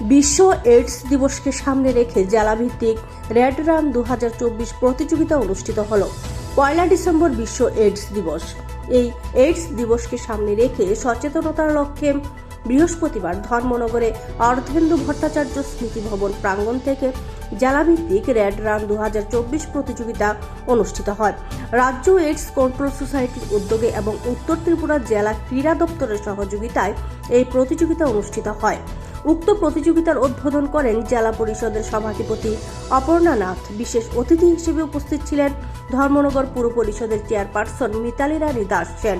বিশ্ব এইডস দিবসকে সামনে রেখে জেলাভিত্তিক রেড রান দু হাজার চব্বিশ প্রতিযোগিতা অনুষ্ঠিত হল। পয়লা ডিসেম্বর বিশ্ব এইডস দিবস। এই এইডস দিবসকে সামনে রেখে সচেতনতার লক্ষ্যে বৃহস্পতিবার ধর্মনগরে অর্ধেন্দু ভট্টাচার্য স্মৃতি ভবন প্রাঙ্গণ থেকে জেলাভিত্তিক রেড রান দু হাজার চব্বিশ প্রতিযোগিতা অনুষ্ঠিত হয়। রাজ্য এইডস কন্ট্রোল সোসাইটির উদ্যোগে এবং উত্তর ত্রিপুরা জেলা ক্রীড়া দপ্তরের সহযোগিতায় এই প্রতিযোগিতা অনুষ্ঠিত হয়। উক্ত প্রতিযোগিতার উদ্বোধন করেন জেলা পরিষদের সভাধিপতি অপর্ণা নাথ। বিশেষ অতিথি হিসেবে উপস্থিত ছিলেন ধর্মনগর পুর পরিষদের চেয়ারপারসন মিতালি রানী দাস সেন।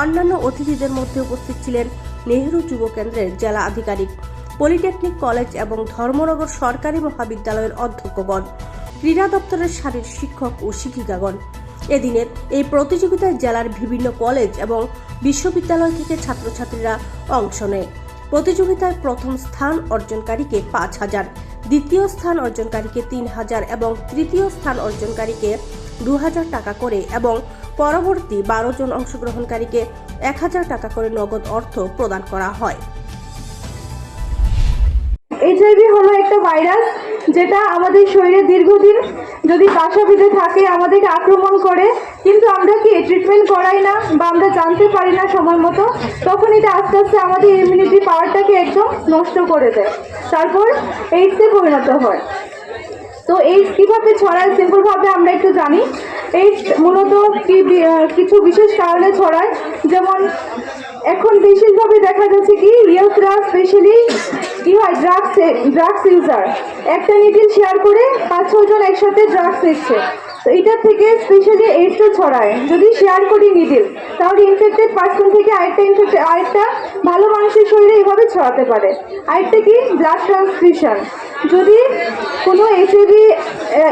অন্যান্য অতিথিদের মধ্যে উপস্থিত ছিলেন নেহেরু যুব কেন্দ্রের জেলা আধিকারিক, পলিটেকনিক কলেজ এবং ধর্মনগর সরকারি মহাবিদ্যালয়ের অধ্যক্ষগণ, ক্রীড়া দপ্তরের শারীর শিক্ষক ও শিক্ষিকাগণ। এদিনের এই প্রতিযোগিতায় জেলার বিভিন্ন কলেজ এবং বিশ্ববিদ্যালয় থেকে ছাত্রছাত্রীরা অংশ নেয়। প্রতিযোগিতায় প্রথম স্থান অর্জনকারীকে পাঁচ হাজার, দ্বিতীয় স্থান অর্জনকারীকে তিন হাজার এবং তৃতীয় স্থান অর্জনকারীকে দু হাজার টাকা করে এবং পরবর্তী বারো জন অংশগ্রহণকারীকে এক হাজার টাকা করে নগদ অর্থ প্রদান করা হয়। এইচআইভি হলো একটা ভাইরাস। যেটা আমাদের শরীরে দীর্ঘদিন যদি বাসা বেঁধে থাকে, আমাদেরকে আক্রমণ করে, কিন্তু আমরা কি ট্রিটমেন্ট করাই না বা আমরা জানতে পারি না সময় মতো, তখন এটা আস্তে আস্তে আমাদের ইমিউনিটি পাওয়ারটাকে একদম নষ্ট করে দেয়। তারপর এইডসে পরিণত হয়। তো এইডস কীভাবে ছড়ায়? সিম্পল ভাবে আমরা একটু জানি। এইডস মূলত কি কিছু বিশেষ কারণে ছড়ায়। যেমন এখন বিশেষভাবে দেখা যাচ্ছে কি ইয়ুথরা স্পেশালি কি হয়? ড্রাগস ড্রাগস ইউজার একটা নিডিল শেয়ার করে পাঁচ ছজন একসাথে ড্রাগস নিচ্ছে তো এটা থেকে স্পেশালি এইডসও ছড়ায়। যদি শেয়ার করি নিডিল তাহলে ইনফেক্টেড পার্সন থেকে আরেকটা ইনফেক্টেড আরেকটা ভালো মানুষের শরীরে এইভাবে ছড়াতে পারে। আরেকটা কি? ব্লাড ট্রান্সফিউশন যদি কোনো এইচআইভি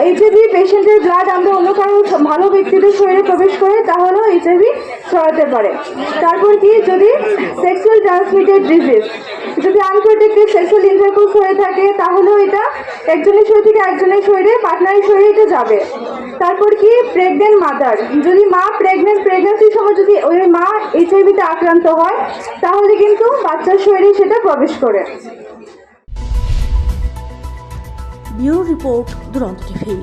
এইচআইভি পেশেন্টের ব্লাড আমরা অন্য কারও ভালো ব্যক্তিদের শরীরে প্রবেশ করে, তাহলেও এইচআইভি ছড়াতে পারে। তারপর কি? যদি সেক্সুয়াল ট্রান্সমিটেড ডিজিজ যদি আনপ্রোটেক্টেড সেক্সুয়াল ইন্টারকোর্স হয়ে থাকে, তাহলেও এটা একজনের শরীর থেকে একজনের শরীরে পার্টনারের শরীরে এটা যাবে। তারপর কি? প্রেগনেন্ট মাদার যদি মা প্রেগনেন্ট প্রেগনেন্সির সময় যদি ওই মা এইচআইভিতে আক্রান্ত হয়, তাহলে কিন্তু বাচ্চার শরীরে সেটা প্রবেশ করে। Bureau report, Duronto TV.